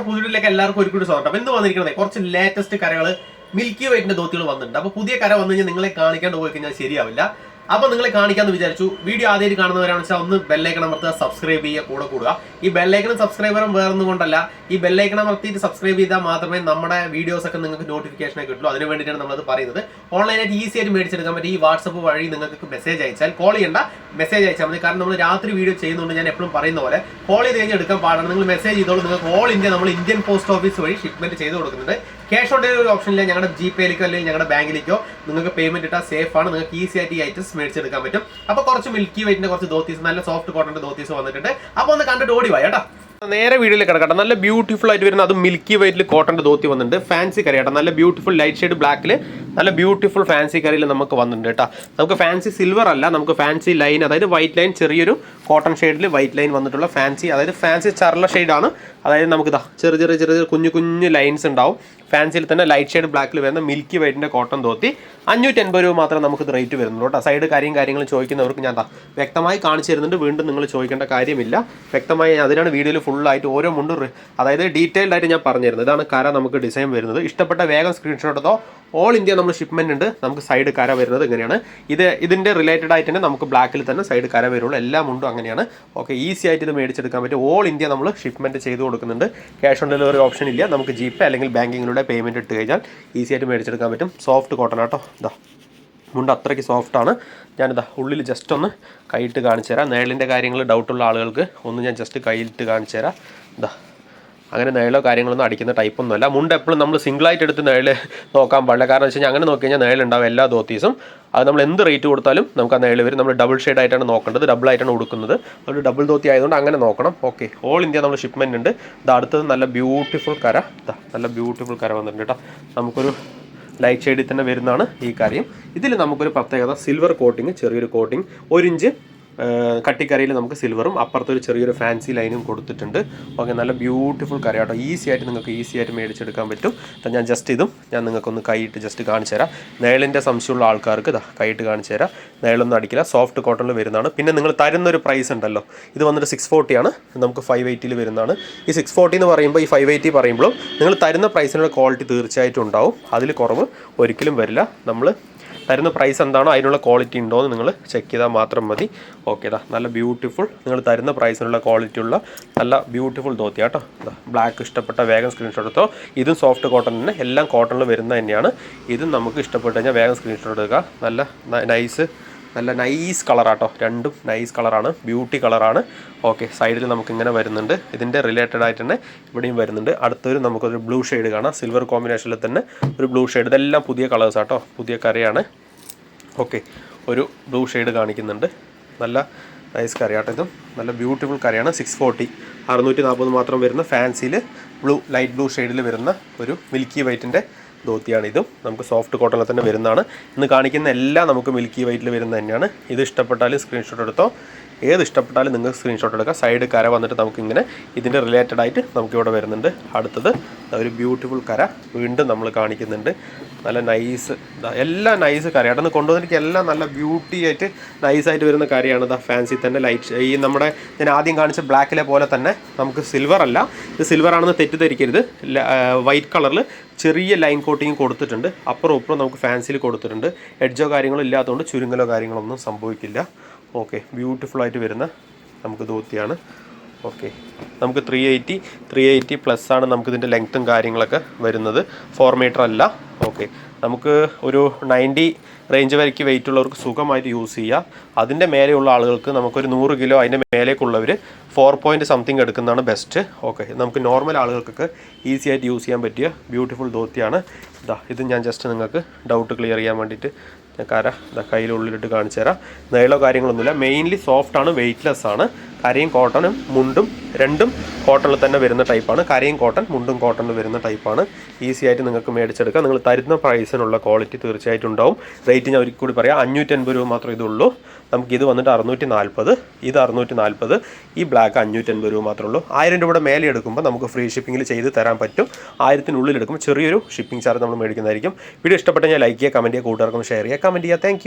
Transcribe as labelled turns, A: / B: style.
A: നമ്മുടെ പുതിയതിലേക്ക് എല്ലാവർക്കും ഒരു കൂടി സ്വാഗതം എന്ത് വന്നിരിക്കുന്നത് കുറച്ച് ലേറ്റസ്റ്റ് കരകൾ മിൽക്കി വൈറ്റിന്റെ ധോത്തികൾ വന്നിട്ടുണ്ട്. അപ്പൊ പുതിയ കര വന്നു കഴിഞ്ഞാൽ നിങ്ങളെ കാണിക്കാണ്ട് പോയി കഴിഞ്ഞാൽ ശരിയാവില്ല. അപ്പൊ നിങ്ങളെ കാണിക്കാന്ന് വിചാരിച്ചു. വീഡിയോ ആദ്യമായിട്ട് കാണുന്നവരാണെന്ന് വെച്ചാൽ ഒന്ന് ബെല്ലൈക്കൺ അമർത്തുക സബ്സ്ക്രൈബ് ചെയ്യുക കൂടെ കൂടുക. ഈ ബെല്ലൈക്കണും സബ്സ്ക്രൈബറും വേറൊന്നും കൊണ്ടല്ല. ഈ ബെല്ലൈക്കൺ അമർത്തിയിട്ട് സബ്സ്ക്രൈബ് ചെയ്താൽ മാത്രമേ നമ്മുടെ വീഡിയോസ് ഒക്കെ നിങ്ങൾക്ക് നോട്ടിഫിക്കേഷൻ കിട്ടുള്ളൂ. അതിന് വേണ്ടിയിട്ടാണ് അത് പറയുന്നത്. ഓൺലൈനായിട്ട് ഈസി ആയിട്ട് മേടിച്ചെടുക്കാൻ പറ്റും. ഈ വാട്സപ്പ് വഴി നിങ്ങൾക്ക് മെസ്സേജ് അയച്ചാൽ കോൾ ചെയ്യേണ്ട മെസ്സേജ് അയച്ചാൽ മതി. കാരണം നമ്മൾ രാത്രി വീഡിയോ ചെയ്യുന്നുണ്ട് ഞാൻ എപ്പോഴും പറയുന്ന പോലെ കോൾ ചെയ്ത് കഴിഞ്ഞ് എടുക്കാൻ പാടാണ്. നിങ്ങൾ മെസ്സേജ് ചെയ്തോളൂ. നിങ്ങൾക്ക് ഓൾ ഇന്ത്യ നമ്മൾ ഇന്ത്യൻ പോസ്റ്റ് ഓഫീസ് വഴി ഷിപ്മെന്റ് ചെയ്ത് കൊടുക്കുന്നുണ്ട്. ക്യാഷ് ഓൺ ഡെലിവറി ഓപ്ഷനിൽ ഞങ്ങളുടെ ജി പേയിലേക്കോ അല്ലെങ്കിൽ ഞങ്ങളുടെ ബാങ്കിലേക്കോ നിങ്ങൾക്ക് പേയ്മെന്റ് ഇട്ടാൽ സേഫ് ആണ്. നിങ്ങൾക്ക് ഈസി ആയിട്ട് ഈ ഐറ്റംസ് മേടിച്ചെടുക്കാൻ പറ്റും. അപ്പോൾ കുറച്ച് മിൽക്കി വെയിറ്റിന്റെ കുറച്ച് ദോത്തീസ് നല്ല സോഫ്റ്റ് കോട്ടന്റെ ദോത്തീസ് വന്നിട്ടുണ്ട്. അപ്പോൾ ഒന്ന് കണ്ടിട്ട് ഓടി വാ കേട്ടോ. നേരെ വീഡിയോയിൽ കിടക്കട്ടെ. നല്ല ബ്യൂട്ടിഫുൾ ആയിട്ട് വരുന്ന അത് മിൽക്കി വൈറ്റിൽ കോട്ടന്റെ ദോത്തി വന്നിട്ടുണ്ട്. ഫാൻസി കറി നല്ല ബ്യൂട്ടിഫുൾ ലൈറ്റ് ഷെയ്ഡ് ബ്ലാക്കിൽ നല്ല ബ്യൂട്ടിഫുൾ ഫാൻസി കറിയിൽ നമുക്ക് വന്നിട്ടുണ്ട് കേട്ടോ. നമുക്ക് ഫാൻസി സിൽവർ അല്ല നമുക്ക് ഫാൻസി ലൈൻ അതായത് വൈറ്റ് ലൈൻ ചെറിയൊരു കോട്ടൺ ഷെയ്ഡിൽ വൈറ്റ് ലൈൻ വന്നിട്ടുള്ള ഫാൻസി അതായത് ഫാൻസി ചർല ഷെയ്ഡാണ് അതായത് നമുക്ക് ഇതാ ചെറിയ ചെറിയ ചെറിയ കുഞ്ഞു കുഞ്ഞു ലൈൻസ് ഉണ്ടാവും. ഫാൻസിയിൽ തന്നെ ലൈറ്റ് ഷെയ്ഡ് ബ്ലാക്കിൽ വരുന്ന മിൽക്കി വൈറ്റിന്റെ കോട്ടൺ തോത്തി അഞ്ഞൂറ്റി എൺപത് രൂപ മാത്രമേ നമുക്ക് റേറ്റ് വരുന്നുള്ളൂ കേട്ടോ. സൈഡ് കാര്യം കാര്യങ്ങൾ ചോദിക്കുന്നവർക്ക് ഞാൻ വ്യക്തമായി കാണിച്ചു തരുന്നുണ്ട്. വീണ്ടും നിങ്ങൾ ചോദിക്കേണ്ട കാര്യമില്ല. വ്യക്തമായി അതിനാണ് വീഡിയോയിൽ ഫുള്ളായിട്ട് ഓരോ മുണ്ടും അതായത് ഡീറ്റെയിൽഡ് ആയിട്ട് ഞാൻ പറഞ്ഞിരുന്നത്. ഇതാണ് കര നമുക്ക് ഡിസൈൻ വരുന്നത്. ഇഷ്ടപ്പെട്ട വേഗം സ്ക്രീൻഷോട്ട് ഓൾ ഇന്ത്യ നമ്മൾ ഷിപ്മെന്റ് ഉണ്ട്. നമുക്ക് സൈഡ് കര വരുന്നത് ഇങ്ങനെയാണ്. ഇത് ഇതിന്റെ റിലേറ്റഡ് ആയിട്ട് തന്നെ നമുക്ക് ബ്ലാക്കിൽ തന്നെ സൈഡ് കര വരുള്ളൂ. എല്ലാം ഉണ്ടും അങ്ങനെയാണ്. ഓക്കെ ഈസി ആയിട്ട് ഇത് മേടിച്ചെടുക്കാൻ പറ്റും. ഓൾ ഇന്ത്യ നമ്മൾ ഷിപ്മെന്റ് ചെയ്ത് കൊടുക്കുന്നുണ്ട്. ക്യാഷ് ഓൺ ഡെലിവറി ഓപ്ഷൻ ഇല്ല. നമുക്ക് ജി പേ അല്ലെങ്കിൽ ബാങ്കിങ്ങിലൂടെ പേയ്മെന്റ് ഇട്ട് കഴിഞ്ഞാൽ ഈസി ആയിട്ട് മേടിച്ചെടുക്കാൻ പറ്റും. സോഫ്റ്റ് കോട്ടൺ ആട്ടോ. ഇതാ മുണ്ട് അത്രയ്ക്ക് സോഫ്റ്റാണ് ഞാനിതാ ഉള്ളിൽ ജസ്റ്റ് ഒന്ന് കൈയിട്ട് കാണിച്ചു തരാം നേളിന്റെ കാര്യങ്ങൾ ഡൗട്ടുള്ള ആളുകൾക്ക് ഒന്ന് ഞാൻ ജസ്റ്റ് കൈയിട്ട് കാണിച്ചു തരാം ഇതാ അങ്ങനെ നേളോ കാര്യങ്ങളൊന്നും അടിക്കുന്ന ടൈപ്പൊന്നുമല്ല മുണ്ട് എപ്പോഴും നമ്മൾ സിംഗിളായിട്ട് എടുത്ത് നിഴൽ നോക്കാൻ പാടില്ല. കാരണം വെച്ച് കഴിഞ്ഞാൽ അങ്ങനെ നോക്കി കഴിഞ്ഞാൽ നേളുണ്ടാവും എല്ലാ ധോത്തീസും. അത് നമ്മൾ എന്ത് റേറ്റ് കൊടുത്താലും നമുക്ക് ആ നിഴൽ വരും. നമ്മൾ ഡബിൾ ഷെയ്ഡ് ആയിട്ടാണ് നോക്കേണ്ടത്. ഡബിൾ ആയിട്ടാണ് കൊടുക്കുന്നത് അതുകൊണ്ട് ഡബിൾ ധോത്തി ആയതുകൊണ്ട് അങ്ങനെ നോക്കണം. ഓക്കെ ഓൾ ഇന്ത്യ നമ്മൾ ഷിപ്മെന്റ് ഉണ്ട്. ഇത് അടുത്തത് നല്ല ബ്യൂട്ടിഫുൾ കര. നല്ല ബ്യൂട്ടിഫുൾ കര വന്നിട്ടുണ്ട് കേട്ടോ നമുക്കൊരു ലൈറ്റ് ഷെയ്ഡിൽ തന്നെ വരുന്നതാണ് ഈ കാര്യം. ഇതിൽ നമുക്കൊരു പ്രത്യേകത സിൽവർ കോട്ടിങ് ചെറിയൊരു കോട്ടിങ് ഒരു ഇഞ്ച് കട്ടിക്കറിയിൽ നമുക്ക് സിൽവറും അപ്പുറത്തൊരു ചെറിയൊരു ഫാൻസി ലൈനും കൊടുത്തിട്ടുണ്ട്. ഓക്കെ നല്ല ബ്യൂട്ടിഫുൾ കറി കേട്ടോ ഈസി ആയിട്ട് നിങ്ങൾക്ക് ഈസി ആയിട്ട് മേടിച്ചെടുക്കാൻ പറ്റും. അപ്പം ഞാൻ ജസ്റ്റ് ഇതും ഞാൻ നിങ്ങൾക്കൊന്ന് കൈയിട്ട് ജസ്റ്റ് കാണിച്ചു തരാം. നേളിന്റെ സംശയമുള്ള ആൾക്കാർക്ക് ഇതാ കൈയിട്ട് കാണിച്ചു തരാം. നേളൊന്നും അടിക്കില്ല. സോഫ്റ്റ് കോട്ടണിൽ വരുന്നതാണ്. പിന്നെ നിങ്ങൾ തരുന്നൊരു പ്രൈസ് ഉണ്ടല്ലോ. ഇത് വന്നിട്ട് സിക്സ് ഫോർട്ടിയാണ് നമുക്ക് ഫൈവ് എയ്റ്റിയിൽ വരുന്നതാണ്. ഈ സിക്സ് ഫോർട്ടി എന്ന് പറയുമ്പോൾ ഈ ഫൈവ് എയ്റ്റി പറയുമ്പോഴും നിങ്ങൾ തരുന്ന പ്രൈസിനുള്ള ക്വാളിറ്റി തീർച്ചയായിട്ടും ഉണ്ടാവും. അതിൽ കുറവ് ഒരിക്കലും വരില്ല. നമ്മൾ തരുന്ന പ്രൈസ് എന്താണോ അതിനുള്ള ക്വാളിറ്റി ഉണ്ടോ എന്ന് നിങ്ങൾ ചെക്ക് ചെയ്താൽ മാത്രം മതി. ഓക്കെ ഇതാ നല്ല ബ്യൂട്ടിഫുൾ നിങ്ങൾ തരുന്ന പ്രൈസിനുള്ള ക്വാളിറ്റി ഉള്ള നല്ല ബ്യൂട്ടിഫുൾ ധോത്തി കേട്ടോ ബ്ലാക്ക് ഇഷ്ടപ്പെട്ട വേഗം സ്ക്രീൻഷോട്ട് എടുത്തോ. ഇതും സോഫ്റ്റ് കോട്ടൺ തന്നെ. എല്ലാം കോട്ടണിൽ വരുന്നത് തന്നെയാണ്. ഇതും നമുക്ക് ഇഷ്ടപ്പെട്ട് കഴിഞ്ഞാൽ വേഗം സ്ക്രീൻഷോട്ട് എടുക്കുക നല്ല നൈസ് നല്ല നൈസ് കളറാട്ടോ രണ്ടും നൈസ് കളറാണ് ബ്യൂട്ടി കളറാണ് ഓക്കെ സൈഡിൽ നമുക്ക് ഇങ്ങനെ വരുന്നുണ്ട്. ഇതിന്റെ റിലേറ്റഡ് ആയിട്ട് തന്നെ ഇവിടെയും വരുന്നുണ്ട്. അടുത്തൊരു നമുക്കൊരു ബ്ലൂ ഷെയ്ഡ് കാണാം. സിൽവർ കോമ്പിനേഷനിൽ തന്നെ ഒരു ബ്ലൂ ഷെയ്ഡ് ഇതെല്ലാം പുതിയ കളേഴ്സ് ആട്ടോ. പുതിയ കറിയാണ്. ഓക്കെ ഒരു ബ്ലൂ ഷെയ്ഡ് കാണിക്കുന്നുണ്ട്. നല്ല നൈസ് കറിയാട്ടോ ഇതും. നല്ല ബ്യൂട്ടിഫുൾ കറിയാണ്. സിക്സ് ഫോർട്ടി അറുന്നൂറ്റി നാൽപ്പത് മാത്രം വരുന്ന ഫാൻസിയിൽ ബ്ലൂ ലൈറ്റ് ബ്ലൂ ഷെയ്ഡിൽ വരുന്ന ഒരു മിൽക്കി വൈറ്റിന്റെ ധോത്തിയാണ് ഇതും നമുക്ക് സോഫ്റ്റ് കോട്ടണിൽ തന്നെ വരുന്നതാണ്. ഇന്ന് കാണിക്കുന്ന എല്ലാം നമുക്ക് മിൽക്കി വൈറ്റിൽ വരുന്നത് തന്നെയാണ്. ഇത് ഇഷ്ടപ്പെട്ടാലും സ്ക്രീൻഷോട്ട് എടുത്തോ. ഏത് ഇഷ്ടപ്പെട്ടാലും നിങ്ങൾക്ക് സ്ക്രീൻഷോട്ട് എടുക്കുക സൈഡ് കര വന്നിട്ട് നമുക്കിങ്ങനെ ഇതിന്റെ റിലേറ്റഡ് ആയിട്ട് നമുക്കിവിടെ വരുന്നുണ്ട്. അടുത്തത് ഒരു ബ്യൂട്ടിഫുൾ കര വീണ്ടും നമ്മൾ കാണിക്കുന്നുണ്ട്. നല്ല നൈസ് എല്ലാം നൈസ് കറി ഒന്ന് കൊണ്ടുവന്നിട്ട് എല്ലാം നല്ല ബ്യൂട്ടി ആയിട്ട് നൈസായിട്ട് വരുന്ന കറിയാണ്. ദ ഫാൻസി തന്നെ ലൈറ്റ് ഈ നമ്മുടെ ഞാൻ ആദ്യം കാണിച്ച ബ്ലാക്കിലെ പോലെ തന്നെ നമുക്ക് സിൽവർ അല്ല. ഇത് സിൽവർ ആണെന്ന് തെറ്റിദ്ധരിക്കരുത്. വൈറ്റ് കളറിൽ ചെറിയ ലൈൻ കോട്ടിങ് കൊടുത്തിട്ടുണ്ട്. അപ്പുറം ഇപ്പുറം നമുക്ക് ഫാൻസിയിൽ കൊടുത്തിട്ടുണ്ട്. എഡ്ജോ കാര്യങ്ങളോ ഇല്ലാത്തതുകൊണ്ട് ചുരുങ്ങലോ കാര്യങ്ങളോ ഒന്നും സംഭവിക്കില്ല. ഓക്കെ ബ്യൂട്ടിഫുൾ ആയിട്ട് വരുന്ന നമുക്ക് ധോത്തിയാണ്. ഓക്കെ നമുക്ക് three eighty three eighty plus ആണ് നമുക്കിതിന്റെ ലെങ്ത്തും കാര്യങ്ങളൊക്കെ വരുന്നത്. ഫോർ മീറ്റർ അല്ല. ഓക്കെ. നമുക്ക് ഒരു നയന്റി റേഞ്ച് വരയ്ക്ക് വെയിറ്റ് ഉള്ളവർക്ക് സുഖമായിട്ട് യൂസ് ചെയ്യാം. അതിന്റെ മേലെയുള്ള ആളുകൾക്ക് നമുക്കൊരു നൂറ് കിലോ അതിന്റെ മേലേക്കുള്ളവർ ഫോർ പോയിന്റ് സംതിങ് എടുക്കുന്നതാണ് ബെസ്റ്റ് ഓക്കെ. നമുക്ക് നോർമൽ ആളുകൾക്കൊക്കെ ഈസി ആയിട്ട് യൂസ് ചെയ്യാൻ പറ്റിയ ബ്യൂട്ടിഫുൾ ധോത്തിയാണ്. ഇതാ ഇത് ഞാൻ ജസ്റ്റ് നിങ്ങൾക്ക് ഡൗട്ട് ക്ലിയർ ചെയ്യാൻ വേണ്ടിയിട്ട് ഞാൻ കര ഇതാ കയ്യിലുള്ളിലിട്ട് കാണിച്ചു തരാം നീളോ കാര്യങ്ങളൊന്നുമില്ല മെയിൻലി സോഫ്റ്റാണ് വെയ്റ്റ്ലെസ് ആണ്. കരയും കോട്ടണും മുണ്ടും രണ്ടും കോട്ടണിൽ തന്നെ വരുന്ന ടൈപ്പാണ്. കരയും കോട്ടൺ മുണ്ടും കോട്ടണിൽ വരുന്ന ടൈപ്പാണ്. ഈസി ആയിട്ട് നിങ്ങൾക്ക് മേടിച്ചെടുക്കാം. നിങ്ങൾ തരുന്ന പ്രൈസിനുള്ള ക്വാളിറ്റി തീർച്ചയായിട്ടും ഉണ്ടാവും. റേറ്റ് ഞാൻ ഒരിക്കൽ കൂടി പറയാം. അഞ്ഞൂറ്റൻപത് രൂപ മാത്രമേ ഇതുള്ളൂ. നമുക്ക് ഇത് വന്നിട്ട് അറുന്നൂറ്റി നാൽപ്പത് ഇത് അറുന്നൂറ്റി നാൽപ്പത് ഈ ബ്ലാക്ക് അഞ്ഞൂറ്റൻപത് രൂപ മാത്രമേ ഉള്ളൂ. ആയിരം രൂപയുടെ മേലെ എടുക്കുമ്പോൾ നമുക്ക് ഫ്രീ ഷിപ്പിംഗിൽ ചെയ്ത് തരാൻ പറ്റും. ആയിരത്തിനുള്ളിൽ എടുക്കുമ്പോൾ ചെറിയൊരു ഷിപ്പിംഗ് ചാർജ് നമ്മൾ മേടിക്കുന്നതായിരിക്കും. വീഡിയോ ഇഷ്ടപ്പെട്ടാൽ ഞാൻ ലൈക്ക് ചെയ്യുക കമന്റ് ചെയ്യുക കൂട്ടുകാർക്കും ഷെയർ ചെയ്യുക. കമന്റ് ചെയ്യുക. താങ്ക്